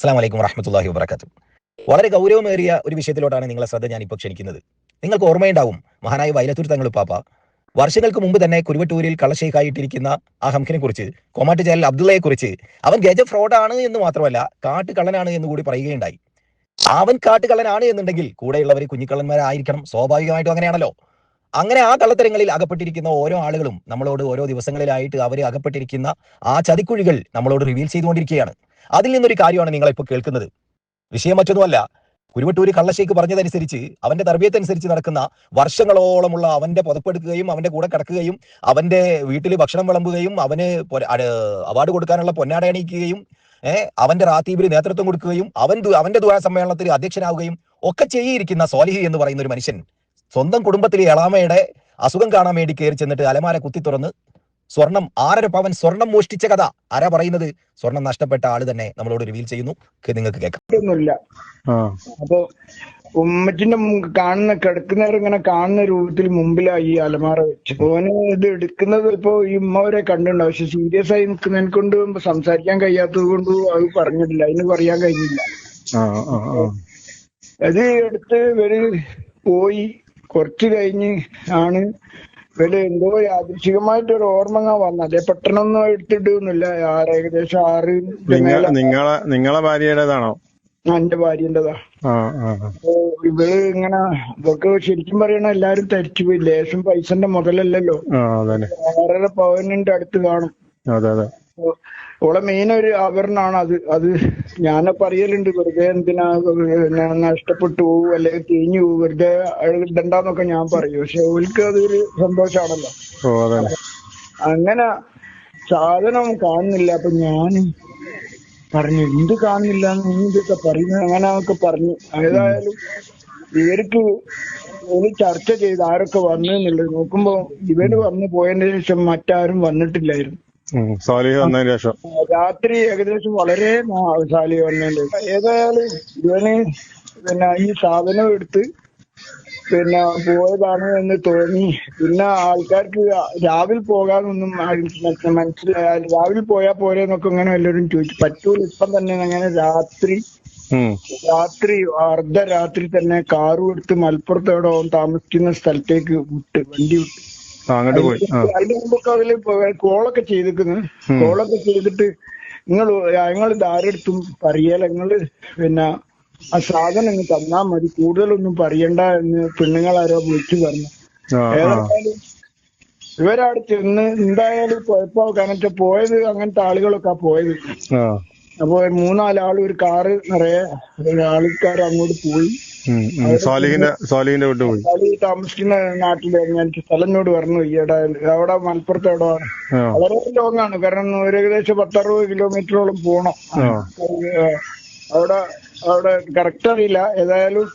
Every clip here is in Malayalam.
അസ്സാം വലൈക്കും വറഹമത്തല്ലാഹി വബർക്കാത്തു വളരെ ഗൗരവമേറിയ ഒരു വിഷയത്തിലോട്ടാണ് നിങ്ങളെ ശ്രദ്ധ ഞാനിപ്പോൾ ക്ഷണിക്കുന്നത്. നിങ്ങൾക്ക് ഓർമ്മയുണ്ടാവും മഹാനായ വൈലത്തൂർ തങ്ങൾ പാപ്പ. വർഷങ്ങൾക്ക് മുമ്പ് തന്നെ കുരുവട്ടൂരിൽ കള്ളശേഖായിട്ടിരിക്കുന്ന ആ ഹംഖിനെ കുറിച്ച് കോമാട്ട് ചാനൽ അബ്ദുള്ളയെ കുറിച്ച് അവൻ ഗജ ഫ്രോഡാണ് എന്ന് മാത്രമല്ല കാട്ടുകള്ളനാണ് എന്ന് കൂടി പറയുകയുണ്ടായി. അവൻ കാട്ടുകള്ളനാണ് എന്നുണ്ടെങ്കിൽ കൂടെയുള്ളവർ കുഞ്ഞിക്കള്ളന്മാരായിരിക്കണം സ്വാഭാവികമായിട്ടും അങ്ങനെയാണല്ലോ. അങ്ങനെ ആ കള്ളത്തരങ്ങളിൽ അകപ്പെട്ടിരിക്കുന്ന ഓരോ ആളുകളും നമ്മളോട് ഓരോ ദിവസങ്ങളിലായിട്ട് അവർ അകപ്പെട്ടിരിക്കുന്ന ആ ചതിക്കുഴികൾ നമ്മളോട് റിവീൽ ചെയ്തുകൊണ്ടിരിക്കുകയാണ്. അതിൽ നിന്നൊരു കാര്യമാണ് നിങ്ങളിപ്പോൾ കേൾക്കുന്നത്. വിഷയം മറ്റൊന്നുമല്ല. കുരുവട്ടൂര് കള്ളശേക്ക് പറഞ്ഞതനുസരിച്ച് അവന്റെ തർബീയത്തനുസരിച്ച് നടക്കുന്ന വർഷങ്ങളോളമുള്ള അവന്റെ പുതപ്പെടുക്കുകയും അവന്റെ കൂടെ കിടക്കുകയും അവന്റെ വീട്ടിൽ ഭക്ഷണം വിളമ്പുകയും അവന് അവാർഡ് കൊടുക്കാനുള്ള പൊന്നാട അണിയിക്കുകയും അവന്റെ റാത്തീബിൽ നേതൃത്വം കൊടുക്കുകയും അവൻ അവന്റെ ദുആ സമ്മേളനത്തിൽ അധ്യക്ഷനാവുകയും ഒക്കെ ചെയ്തിരിക്കുന്ന സോലിഹി എന്ന് പറയുന്ന ഒരു മനുഷ്യൻ സ്വന്തം കുടുംബത്തിലെ എളാമയുടെ അസുഖം കാണാൻ വേണ്ടി കയറി ചെന്നിട്ട് അലമാര കുത്തി തുറന്ന് സ്വർണം ആറര പവൻ സ്വർണം മോഷ്ടിച്ച കഥ. ആരാ പറയുന്നത്? സ്വർണം നഷ്ടപ്പെട്ട ആൾ തന്നെ നമ്മളോട് റിവീൽ ചെയ്യുന്നു. കേ- നിങ്ങൾക്ക് കേൾക്കാം. ഒന്നുമില്ല അപ്പൊ ഉമ്മറ്റിന്റെ കാണുന്ന കിടക്കുന്നവർ ഇങ്ങനെ കാണുന്ന രൂപത്തിൽ മുമ്പിലായി ഈ അലമാറ വെച്ചു. ഓന് ഇത് എടുക്കുന്നത് ഇപ്പൊ ഈ ഉമ്മവരെ കണ്ടിട്ടുണ്ട്. പക്ഷെ സീരിയസ് ആയി നിൽക്കുന്നതിനെ കൊണ്ട് സംസാരിക്കാൻ കഴിയാത്തത് കൊണ്ട് അത് പറഞ്ഞിട്ടില്ല. അതിന് പറയാൻ കഴിഞ്ഞില്ല. ആ ആ ആ. അത് എടുത്ത് ഇവർ പോയി. കുറച്ച് കഴിഞ്ഞ് ആണ് ഇവർ എന്തോ യാദൃശികമായിട്ട് ഒരു ഓർമ്മ വന്നു അതേ പെട്ടെന്നൊന്നും എടുത്തിട്ടൊന്നുമില്ല. ആറ് ഏകദേശം ആറ് നിങ്ങ നിങ്ങളെ നിങ്ങളെ ഭാര്യയുടേതാണോ? എന്റെ ഭാര്യന്റെതാ. ഇവൾ ഇങ്ങനെ ഇതൊക്കെ ശരിക്കും പറയണ എല്ലാരും തരിച്ചു പോയി. ലേശം പൈസന്റെ മുതലല്ലല്ലോ. ആറര പവനിന്റെ അടുത്ത് കാണും. അതെ അതെ. അപ്പൊ ഓളെ മെയിൻ ഒരു ആഭരണമാണ്. അത് അത് ഞാനപ്പോ അറിയലുണ്ട്. വെറുതെ എന്തിനാ പിന്നെ നഷ്ടപ്പെട്ടു പോകും അല്ലെങ്കിൽ തേഞ്ഞു പോകും വെറുതെ ഇടണ്ടെന്നൊക്കെ ഞാൻ പറയും. പക്ഷെ ഓൽക്ക് അതൊരു സന്തോഷാണല്ലോ. അങ്ങനെ സാധനം കാണുന്നില്ല. അപ്പൊ ഞാൻ പറഞ്ഞു എന്ത് കാണുന്നില്ല നീ ഇതൊക്കെ പറയുന്നത്? അങ്ങനെ ഒക്കെ പറഞ്ഞു. ഏതായാലും ഇവർക്ക് ഒരു ചർച്ച ചെയ്ത് ആരൊക്കെ വന്നു എന്നുള്ളത് നോക്കുമ്പോ ഇവർ വന്നു പോയതിന് ശേഷം മറ്റാരും വന്നിട്ടില്ലായിരുന്നു. സാലിഹ് വന്നതിന് ശേഷം. രാത്രി ഏകദേശം വളരെ സാലിഹ് വന്നിട്ടുണ്ട് ഏതായാലും ഇവന് പിന്നെ ഈ സാധനം എടുത്ത് പിന്നെ പോയതാണ് എന്ന് തോന്നി. പിന്നെ ആൾക്കാർക്ക് രാവിലെ പോകാനൊന്നും മനസ്സിലായ രാവിലെ പോയാ പോരെ എന്നൊക്കെ ഇങ്ങനെ എല്ലാവരും ചോദിച്ചു. പറ്റൂല ഇപ്പം തന്നെ അങ്ങനെ രാത്രി രാത്രി അർദ്ധരാത്രി തന്നെ കാറും എടുത്ത് മലപ്പുറത്ത് എവിടെ താമസിക്കുന്ന സ്ഥലത്തേക്ക് വിട്ട് വണ്ടി വിട്ട്. അങ്ങോട്ട് പോയി. അതിന്റെ അതിന് മുമ്പൊക്കെ അതിൽ കോളൊക്കെ ചെയ്തിരിക്കുന്നു. കോളൊക്കെ ചെയ്തിട്ട് നിങ്ങൾ ഞങ്ങൾ ആരെടുത്തും പറയല നിങ്ങൾ പിന്നെ ആ സാധനം അങ്ങ് തന്നാ മതി. കൂടുതലൊന്നും പറയണ്ട എന്ന് പെണ്ണുങ്ങളാരോ വിളിച്ചു പറഞ്ഞു. ഏതായാലും ഇവരവിടെ ചെന്ന് എന്തായാലും കുഴപ്പമോ കാരണം പോയത് അങ്ങനത്തെ ആളുകളൊക്കെ പോയത്. ആ അപ്പൊ മൂന്നാലാൾ ഒരു കാറ് നിറയെ ആൾക്കാർ അങ്ങോട്ട് പോയി. സോലിഹിന്റെ വീട്ടിൽ പോയി. താമസിക്കുന്ന നാട്ടിൽ എനിക്ക് സ്ഥലനോട് പറഞ്ഞു ഈയിടെ അവിടെ മലപ്പുറത്ത് എവിടെ? വളരെ ലോങ് ആണ് കാരണം ഒരു ഏകദേശം പത്തറുപത് കിലോമീറ്ററോളം പോണം. അവിടെ അവിടെ കറക്റ്റ് അറിയില്ല. ഏതായാലും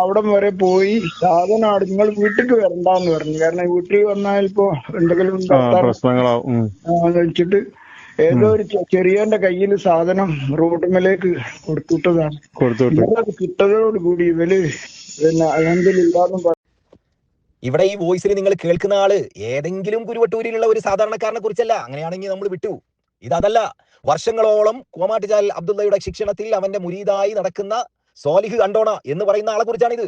അവിടം വരെ പോയി. സാധനം അവിടെ നിങ്ങൾ വീട്ടിലേക്ക് വരണ്ടെന്ന് പറഞ്ഞു. കാരണം വീട്ടിൽ വന്നാൽ ഇപ്പോ എന്തെങ്കിലും വെച്ചിട്ട് ഏതോ ഒരു ചെറിയന്റെ കയ്യിൽ സാധനം റോഡുമേലേക്ക് കൊടുത്തുവിട്ടതാണ്. കിട്ടതോടുകൂടി ഇവർ പിന്നെ അലഹദില്ലാന്നും പറഞ്ഞു ഇവിടെ ഈ വോയിസിൽ നിങ്ങൾ കേൾക്കുന്ന ആൾ ഏതെങ്കിലും കുരുവട്ടൂരിലുള്ള ഒരു സാധാരണക്കാരനെ കുറിച്ചല്ല. അങ്ങനെയാണെങ്കിൽ നമ്മൾ വിട്ടു. ഇതല്ല വർഷങ്ങളോളം കോമാട്ടുചാൽ അബ്ദുള്ളയുടെ ശിക്ഷണത്തിൽ അവന്റെ മുരീതായി നടക്കുന്ന സോലിഹ് കണ്ടോണ എന്ന് പറയുന്ന ആളെ കുറിച്ചാണ് ഇത്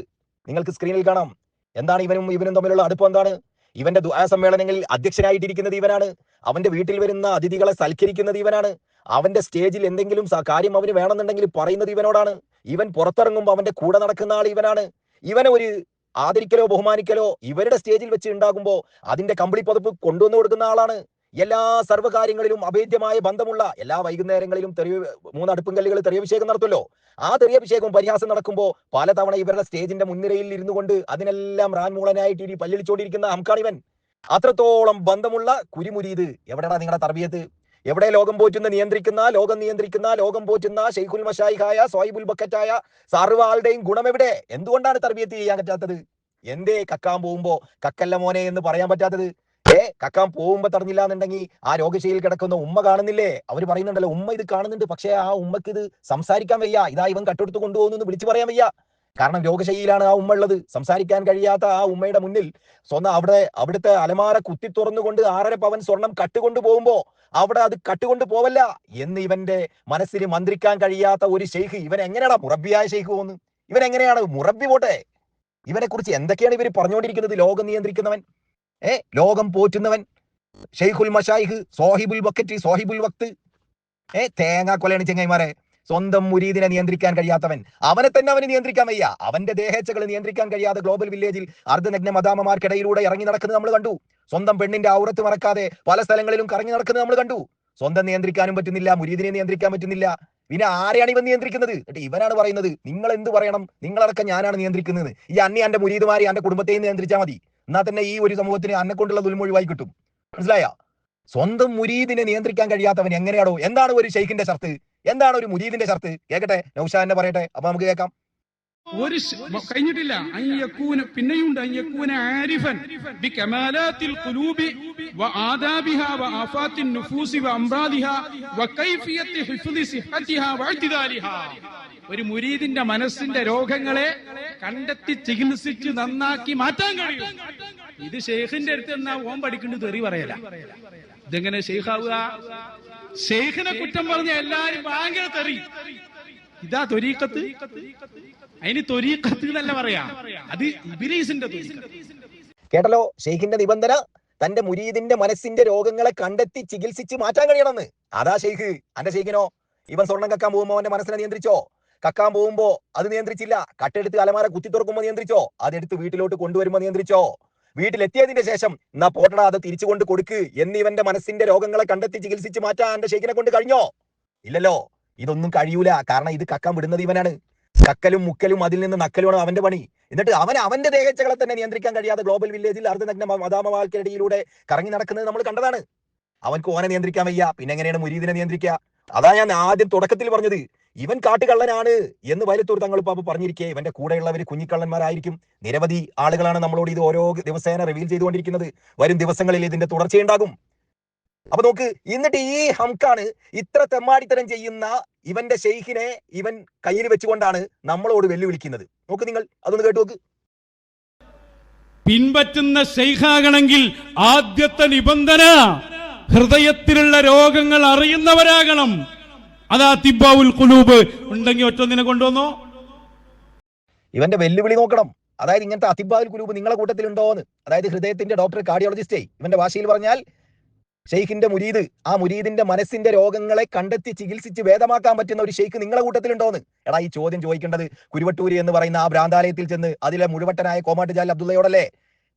നിങ്ങൾക്ക് സ്ക്രീനിൽ കാണാം. എന്താണ് ഇവനും ഇവനും തമ്മിലുള്ള അടുപ്പം എന്താണ്? ഇവന്റെ ദുആ സമ്മേളനങ്ങളിൽ അധ്യക്ഷനായിട്ടിരിക്കുന്നത് ഇവനാണ്. അവന്റെ വീട്ടിൽ വരുന്ന അതിഥികളെ സൽക്കരിക്കുന്നത് ഇവനാണ്. അവന്റെ സ്റ്റേജിൽ എന്തെങ്കിലും കാര്യം അവന് വേണമെന്നുണ്ടെങ്കിൽ പറയുന്നത് ഇവനോടാണ്. ഇവൻ പുറത്തിറങ്ങുമ്പോൾ അവന്റെ കൂടെ നടക്കുന്ന ആൾ ഇവനാണ്. ഇവനെ ഒരു ആദരിക്കലോ ബഹുമാനിക്കലോ ഇവരുടെ സ്റ്റേജിൽ വെച്ച് ഉണ്ടാകുമ്പോൾ അതിന്റെ കമ്പിളി പതിപ്പ് കൊണ്ടുവന്നു കൊടുക്കുന്ന ആളാണ്. എല്ലാ സർവകാര്യങ്ങളിലും അഭേദ്യമായ ബന്ധമുള്ള എല്ലാ വൈകുന്നേരങ്ങളിലും തെറിയ മൂന്നടുപ്പും കല്ലുകൾ തെറിയഭിഷേകം നടത്തുമല്ലോ. ആ തെറിയഭിഷേകവും പരിഹാസം നടക്കുമ്പോൾ പലതവണ ഇവരുടെ സ്റ്റേജിന്റെ മുൻനിരയിൽ ഇരുന്നു കൊണ്ട് അതിനെല്ലാം റാൻമൂളനായിട്ട് ഇനി പല്ലിളിച്ചോണ്ടിരിക്കുന്ന ഹംകാണിവൻ അത്രത്തോളം ബന്ധമുള്ള കുരിമുരീത് എവിടെടാ നിങ്ങളുടെ തർബിയത്ത്? എവിടെ ലോകം പോറ്റുന്ന നിയന്ത്രിക്കുന്ന ലോകം നിയന്ത്രിക്കുന്ന ലോകം പോറ്റുന്ന ഷെയ്ഖുൽ മഷായിഖായ സോയിബുൽ ബക്കറ്റായ സർവ ഗുണം എവിടെ? എന്തുകൊണ്ടാണ് തർബിയത്ത് ചെയ്യാൻ പറ്റാത്തത്? എന്തേ കക്കാൻ പോകുമ്പോ കക്കല്ല മോനെ എന്ന് പറയാൻ പറ്റാത്തത്? കക്കാൻ പോകുമ്പോ തടഞ്ഞില്ല എന്നുണ്ടെങ്കിൽ ആ രോഗശൈലിയിൽ കിടക്കുന്ന ഉമ്മ കാണുന്നില്ലേ? അവർ പറയുന്നുണ്ടല്ലോ ഉമ്മ ഇത് കാണുന്നുണ്ട് പക്ഷേ ആ ഉമ്മക്ക് ഇത് സംസാരിക്കാൻ വയ്യ. ഇതാ ഇവൻ കട്ടെടുത്ത് കൊണ്ടുപോകുന്നു വിളിച്ചു പറയാൻ വയ്യ. കാരണം രോഗശൈലിയിലാണ് ആ ഉമ്മ ഉള്ളത്. സംസാരിക്കാൻ കഴിയാത്ത ആ ഉമ്മയുടെ മുന്നിൽ സ്വന്തം അവിടെ അവിടുത്തെ അലമാര കുത്തി തുറന്നുകൊണ്ട് ആറര പവൻ സ്വർണം കട്ടുകൊണ്ട് പോകുമ്പോ അവിടെ അത് കട്ടുകൊണ്ട് പോവല്ല എന്ന് ഇവന്റെ മനസ്സിന് മന്ത്രിക്കാൻ കഴിയാത്ത ഒരു ഷെയ്ഖ് ഇവൻ എങ്ങനെയാണ് മുറബിയായ ഷെയ്ഖ് പോകുന്നത് ഇവൻ എങ്ങനെയാണ് മുറബി പോട്ടെ? ഇവനെ കുറിച്ച് എന്തൊക്കെയാണ് ഇവർ പറഞ്ഞുകൊണ്ടിരിക്കുന്നത്? ലോകം നിയന്ത്രിക്കുന്നവൻ. ഏ ലോകം പോറ്റുന്നവൻ. ഷെയ്ഖുൽ മഷായിഖ് സോഹിബുൽ വക്കറ്റ് സോഹിബുൽ വക്ത്. ഏ തേങ്ങ കൊലയാണ് ചെങ്ങൈമാരെ സ്വന്തം മുരീദിനെ നിയന്ത്രിക്കാൻ കഴിയാത്തവൻ. അവനെ തന്നെ അവന് നിയന്ത്രിക്കാൻ വയ്യ. അവന്റെ ദേഹേച്ഛകൾ നിയന്ത്രിക്കാൻ കഴിയാതെ ഗ്ലോബൽ വില്ലേജിൽ അർദ്ധനഗ്ന മതാമമാർക്കിടയിലൂടെ ഇറങ്ങി നടക്കുന്നത് നമ്മൾ കണ്ടു. സ്വന്തം പെണ്ണിന്റെ ഔറത്ത് മറക്കാതെ പല സ്ഥലങ്ങളിലും കറങ്ങി നടക്കുന്നത് നമ്മൾ കണ്ടു. സ്വന്തം നിയന്ത്രിക്കാനും പറ്റുന്നില്ല മുരീദിനെ നിയന്ത്രിക്കാൻ പറ്റുന്നില്ല. പിന്നെ ആരെയാണ് ഇവൻ നിയന്ത്രിക്കുന്നത്? എന്നിട്ട് ഇവനാണ് പറയുന്നത് നിങ്ങൾ എന്ത് പറയണം? നിങ്ങളടക്കം ഞാനാണ് നിയന്ത്രിക്കുന്നത്. ഈ അന്നി എന്റെ മുരീദുമാരെ എന്റെ കുടുംബത്തെയും നിയന്ത്രിച്ചാൽ മതി. എന്നാൽ തന്നെ ഈ ഒരു സമൂഹത്തിന് അന്നെ കൊണ്ടുള്ള ദുൽമൊഴിവായി കിട്ടും. മനസ്സിലായ? സ്വന്തം മുരീദിനെ നിയന്ത്രിക്കാൻ കഴിയാത്തവൻ എങ്ങനെയാണോ എന്താണ് ഒരു ഷെയ്ഖിന്റെ ഷർത്ത്? എന്താണ് ഒരു മുരീദിന്റെ ഷർത്ത്? കേക്കട്ടെ? നൗഷാദിനെ പറയട്ടെ. അപ്പൊ നമുക്ക് കേൾക്കാം. ഒരു കഴിഞ്ഞിട്ടില്ല. അയ്യക്കൂന പിന്നെയുണ്ട്. അയ്യക്കൂന ആരിഫൻ. ബി കമാലാത്തിൽ ഖുലൂബി വ ആദാബിഹ വ ആഫാത്തിൻ നുഫൂസി വ അംറാദിഹ വ കൈഫിയത്തി ഹിഫ്ദി സിഹത്തിഹ വ ഇഅ്തിദാലിഹ ഒരു മുരീദിന്റെ മനസ്സിന്റെ രോഗങ്ങളെ കണ്ടെത്തി ചികിത്സിച്ച് നന്നാക്കി മാറ്റാൻ കഴിയും. ഇത് ഷെയ്ഖിന്റെ അടുത്ത് എന്നാ ഓം പഠിക്കേണ്ടത് തെറി പറയല. ഇതെങ്ങനെ ഷെയ്ഖാവുക ഷെയ്ഖിനെ കുറ്റം പറഞ്ഞ എല്ലാരും ഭയങ്കര തെറി. ഇതാ തൊരീക്കത്ത് അതിന് തൊരീഖത്ത് എന്നല്ല പറയാ. അത് ഇബിലീസിന്റെ കേട്ടല്ലോ? ഷെയ്ഖിന്റെ നിബന്ധന തന്റെ മുരീദിന്റെ മനസ്സിന്റെ രോഗങ്ങളെ കണ്ടെത്തി ചികിത്സിച്ച് മാറ്റാൻ കഴിയണമെന്ന്. അതാ ഷെയ്ഖ്. അന്റെ ഷെയ്ഖിനോ? ഇവൻ സ്വർണം കക്കാൻ പോകുമ്പോ അവന്റെ മനസ്സിനെ നിയന്ത്രിച്ചോ? കക്കാൻ പോകുമ്പോ അത് നിയന്ത്രിച്ചില്ല. കട്ടെടുത്ത് അലമാര കുത്തി തുറക്കുമ്പോ നിയന്ത്രിച്ചോ? അതെടുത്ത് വീട്ടിലോട്ട് കൊണ്ടുവരുമ്പോ നിയന്ത്രിച്ചോ? വീട്ടിലെത്തിയതിന്റെ ശേഷം എന്നാ പോട്ടടാ അത് തിരിച്ചു കൊണ്ട് കൊടുക്ക് എന്നിവന്റെ മനസ്സിന്റെ രോഗങ്ങളെ കണ്ടെത്തി ചികിത്സിച്ച് മാറ്റാൻ എന്റെ ഷെയ്ഖിനെ കൊണ്ട് കഴിഞ്ഞോ? ഇല്ലല്ലോ. ഇതൊന്നും കഴിയൂല. കാരണം ഇത് കക്കാൻ വിടുന്നത് ഇവനാണ്. കക്കലും മുക്കലും അതിൽ നിന്ന് നക്കലുമാണ് അവന്റെ പണി. എന്നിട്ട് അവൻ അവന്റെ ദേഹച്ചകളെ തന്നെ നിയന്ത്രിക്കാൻ കഴിയാതെ ഗ്ലോബൽ വില്ലേജിൽ അർദ്ധനഗ്ന മതാമവാൾക്കിടയിലൂടെ കറങ്ങി നടക്കുന്നത് നമ്മൾ കണ്ടതാണ്. അവൻക്ക് ഓനെ നിയന്ത്രിക്കാൻ വയ്യ. പിന്നെ എങ്ങനെയാണ് മുരീദിനെ നിയന്ത്രിക്കുക അതാ ഞാൻ ആദ്യം തുടക്കത്തിൽ പറഞ്ഞത്. ഇവൻ കാട്ടുകള്ളനാണ് എന്ന് വയലത്തൂർ തങ്ങൾ ഇപ്പൊ പറഞ്ഞിരിക്കെ. ഇവന്റെ കൂടെയുള്ളവർ കുഞ്ഞിക്കള്ളന്മാരായിരിക്കും. നിരവധി ആളുകളാണ് നമ്മളോട് ഇത് ഓരോ ദിവസേന റിവീൽ ചെയ്തുകൊണ്ടിരിക്കുന്നത്. വരും ദിവസങ്ങളിൽ ഇതിന്റെ തുടർച്ചയുണ്ടാകും. അപ്പൊ നോക്ക് എന്നിട്ട് ഈ ഹംഖാണ് ഇത്ര തെമ്മാടിത്തരം ചെയ്യുന്ന ഇവന്റെ ഷെയ്ഖിനെ ഇവൻ കയ്യിൽ വെച്ചുകൊണ്ടാണ് നമ്മളോട് വെല്ലുവിളിക്കുന്നത്. നോക്ക് നിങ്ങൾ അതൊന്ന് കേട്ടു നോക്ക്. പിൻപറ്റുന്ന ഷെയ്ഖാകണമെങ്കിൽ ആദ്യത്തെ നിബന്ധന ഹൃദയത്തിലുള്ള രോഗങ്ങൾ അറിയുന്നവരാകണം. അതാ തിബാവുൽ കുലൂബ് ഉണ്ടെങ്കിൽ ഒറ്റൊന്നിനെ കൊണ്ടുവന്നോ. ഇവന്റെ വെല്ലുവിളി നോക്കണം. അതായത് ഇങ്ങനത്തെ അതിബാൽ നിങ്ങളുടെ നിങ്ങളെ കൂട്ടത്തിലുണ്ടോ എന്ന് അതായത് ഹൃദയത്തിന്റെ ഡോക്ടർ കാർഡിയോളജിസ്റ്റേ ഇവന്റെ ഭാഷയിൽ പറഞ്ഞാൽ ഷെയ്ഖിന്റെ മുരീദ് ആ മുരീദിന്റെ മനസ്സിന്റെ രോഗങ്ങളെ കണ്ടെത്തി ചികിത്സിച്ച് വേദമാക്കാൻ പറ്റുന്ന ഒരു ഷെയ്ഖ് നിങ്ങളെ കൂട്ടത്തിലുണ്ടോന്ന്? എടാ ഈ ചോദ്യം ചോദിക്കേണ്ടത് കുരുവട്ടൂരി എന്ന് പറയുന്ന ആ ഭ്രാന്താലയത്തിൽ ചെന്ന് അതിലെ മുഴുവട്ടനായ കോമാട്ട് ജാൽ അബ്ദുള്ളയോടല്ലേ?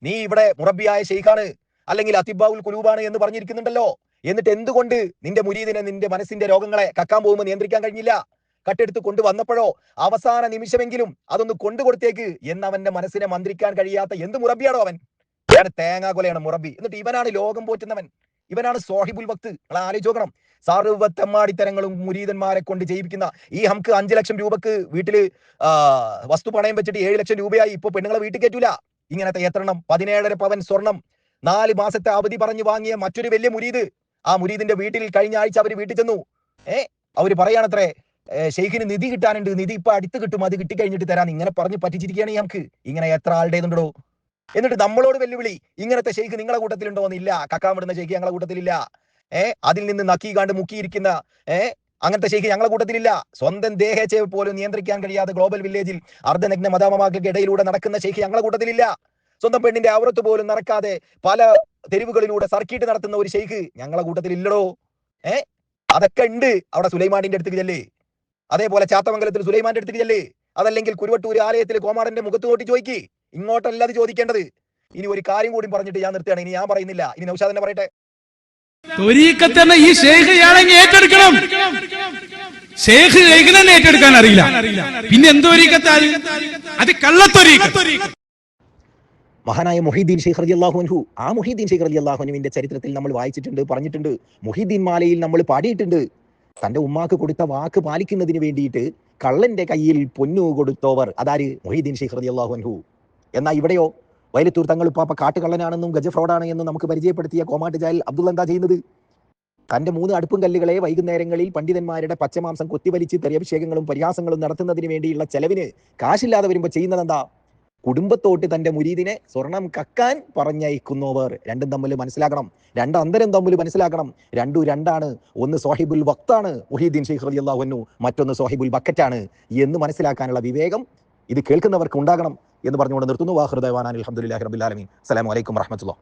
നീ ഇവിടെ മുറബിയായ ഷെയ്ഖാണ് അല്ലെങ്കിൽ അതിബാവുൽ കുലൂബാണ് എന്ന് പറഞ്ഞിരിക്കുന്നുണ്ടല്ലോ. എന്നിട്ട് എന്തുകൊണ്ട് നിന്റെ മുരീദിനെ നിന്റെ മനസ്സിന്റെ രോഗങ്ങളെ കക്കാൻ പോകുമ്പോൾ നിയന്ത്രിക്കാൻ കഴിഞ്ഞില്ല? കട്ടെടുത്ത് കൊണ്ടുവന്നപ്പോഴോ അവസാന നിമിഷമെങ്കിലും അതൊന്ന് കൊണ്ടുകൊടുത്തേക്ക് എന്ന് അവന്റെ മനസ്സിനെ മന്ത്രിക്കാൻ കഴിയാത്ത എന്ത് മുറബിയാണോ അവൻ? തേങ്ങാ കൊലയാണ് മുറബി എന്നിട്ട് ഇവനാണ് ലോകം പോറ്റുന്നവൻ. ഇവനാണ് സോഹിബുൽ വക്ത്. നിങ്ങൾ ആലോചിച്ച് നോക്കണം. സർവത്തെമ്മാടിത്തരങ്ങളും മുരീതന്മാരെ കൊണ്ട് ചെയ്യിപ്പിക്കുന്ന ഈ ഹംക്ക് അഞ്ചു ലക്ഷം രൂപക്ക് വീട്ടിൽ വസ്തു പണയം വെച്ചിട്ട് ഏഴ് ലക്ഷം രൂപയായി. ഇപ്പൊ പെണ്ണുങ്ങളെ വീട്ടിൽ കയറ്റൂല. ഇങ്ങനത്തെ എത്രണം. പതിനേഴര പവൻ സ്വർണം. നാല് മാസത്തെ അവധി പറഞ്ഞു വാങ്ങിയ മറ്റൊരു വലിയ മുരീദ് ആ മുരീദിന്റെ വീട്ടിൽ കഴിഞ്ഞ ആഴ്ച അവർ വീട്ടിൽ ചെന്നു. ഏ അവർ പറയാണത്രേ ഷെയ്ഖിന് നിധി കിട്ടാനുണ്ട്. നിധി ഇപ്പൊ അടുത്ത് കിട്ടും. അത് കിട്ടിക്കഴിഞ്ഞിട്ട് തരാൻ ഇങ്ങനെ പറഞ്ഞ് പറ്റിച്ചിരിക്കുകയാണ് നമുക്ക് ഇങ്ങനെ എത്ര ആളുടേതുണ്ടോ എന്നിട്ട് നമ്മളോട് വെല്ലുവിളി ഇങ്ങനത്തെ ഷെയ്ഖ് നിങ്ങളെ കൂട്ടത്തിലുണ്ടോ എന്നില്ല കക്കാൻ വിടുന്ന ഷെയ്ഖ് ഞങ്ങളെ കൂട്ടത്തിലില്ല ഏ? അതിൽ നിന്ന് നക്കി കാണ്ട് മുക്കിയിരിക്കുന്ന ഏ? അങ്ങനത്തെ ഷെയ്ഖ് ഞങ്ങളെ കൂട്ടത്തിലില്ല സ്വന്തം ദേഹേച്ഛയെ പോലും നിയന്ത്രിക്കാൻ കഴിയാതെ ഗ്ലോബൽ വില്ലേജിൽ അർദ്ധനഗ്ന മതാമമാക്കൾക്ക് ഇടയിലൂടെ നടക്കുന്ന ഷെയ്ഖ് ഞങ്ങളെ കൂട്ടത്തിലില്ല സ്വന്തം പെണ്ണിന്റെ അവറത്ത് പോലും നടക്കാതെ പല തെരുവുകളിലൂടെ സർക്കിട്ട് നടത്തുന്ന ഒരു ഷെയ്ഖ് ഞങ്ങളെ കൂട്ടത്തിൽ ഇല്ലടോ. ഏ? അതൊക്കെ ഉണ്ട്. അവിടെ സുലൈമാനിന്റെ അടുത്തേക്ക് ചെല്ലേ. അതേപോലെ ചാത്തമംഗലത്തിൽ സുലൈമാന്റെ അടുത്തേക്ക് ചെല്ലേ. അതല്ലെങ്കിൽ കുരുവട്ടൂർ ആലയത്തിൽ കോമാടന്റെ മുഖത്ത് നോട്ടി ചോദിക്ക്. ഇങ്ങോട്ടല്ല അത് ചോദിക്കേണ്ടത്. ഇനി ഒരു കാര്യം കൂടി പറഞ്ഞിട്ട് ഞാൻ നിർത്തുകയാണ്. ഇനി ഞാൻ പറയുന്നില്ല. ഇനി നൗഷാദ് തന്നെ പറയട്ടെ. ഈ ഷെയ്ഖ് ഇയാളെങ്കിൽ ഏറ്റെടുക്കണം. ഷെയ്ഖ് ഷെയ്ഖിനെ തന്നെ ഏറ്റെടുക്കാൻ അറിയില്ല. പിന്നെ അത്? മഹാനായ മൊഹീദ്ദീൻ ഷെയ്ഖ് റലി അള്ളാഹുൻഹു ആ മൊഹീദ്ദീൻ ഷെയ്ഖ് റലി അള്ളാഹുനുവിന്റെ ചരിത്രത്തിൽ നമ്മൾ വായിച്ചിട്ടുണ്ട് പറഞ്ഞിട്ടുണ്ട്. മൊഹീദ്ദീൻ മാലയിൽ നമ്മൾ പാടിയിട്ടുണ്ട്. തന്റെ ഉമ്മാക്ക് കൊടുത്ത വാക്ക് പാലിക്കുന്നതിന് വേണ്ടിയിട്ട് കള്ളന്റെ കയ്യിൽ പൊന്നു കൊടുത്തോവർ അതാര്? മൊഹീദ്ദീൻ ഷെയ്ഖ് റലി അള്ളാഹുൻഹു എന്നാൽ ഇവിടെയോ വയലത്തൂർ തങ്ങൾ ഇപ്പാപ്പ കാട്ടുകള്ളനാണെന്നും ഗജ ഫ്രോഡാണ് എന്നും നമുക്ക് പരിചയപ്പെടുത്തിയ കോമാട്ട് ജാൽ അബ്ദുള്ള എന്താ ചെയ്യുന്നത്? തന്റെ മൂന്ന് അടുപ്പും കല്ലുകളെ വൈകുന്നേരങ്ങളിൽ പണ്ഡിതന്മാരുടെ പച്ചമാംസം കൊത്തിവലിച്ച് തെറിയഭിഷേകങ്ങളും പരിഹാസങ്ങളും നടത്തുന്നതിന് വേണ്ടിയുള്ള ചെലവിന് കാശില്ലാതെ വരുമ്പോൾ ചെയ്യുന്നത് എന്താ കുടുംബത്തോട്ട് തന്റെ മുരീദിനെ സ്വർണം കക്കാൻ പറഞ്ഞയക്കുന്നവർ. രണ്ടും തമ്മിൽ മനസ്സിലാക്കണം. രണ്ട് അന്തരം തമ്മിൽ മനസ്സിലാക്കണം. രണ്ടു രണ്ടാണ്. ഒന്ന് സോഹിബുൽ വക്താണ് മുഹീദ്ദീൻ ഷെയ്ഖ് അള്ളാഹുന്നു മറ്റൊന്ന് സോഹിബുൽ ബക്കറ്റാണ്. എന്ന് മനസ്സിലാക്കാനുള്ള വിവേകം ഇത് കേൾക്കുന്നവർക്ക് ഉണ്ടാകണം എന്ന് പറഞ്ഞുകൊണ്ട് നിർത്തുന്നു. വാഹൃദാൻ അലഹമുല്ലാ റബിൻ അസ്സലാമലൈക്കും വറഹമത്തുള്ള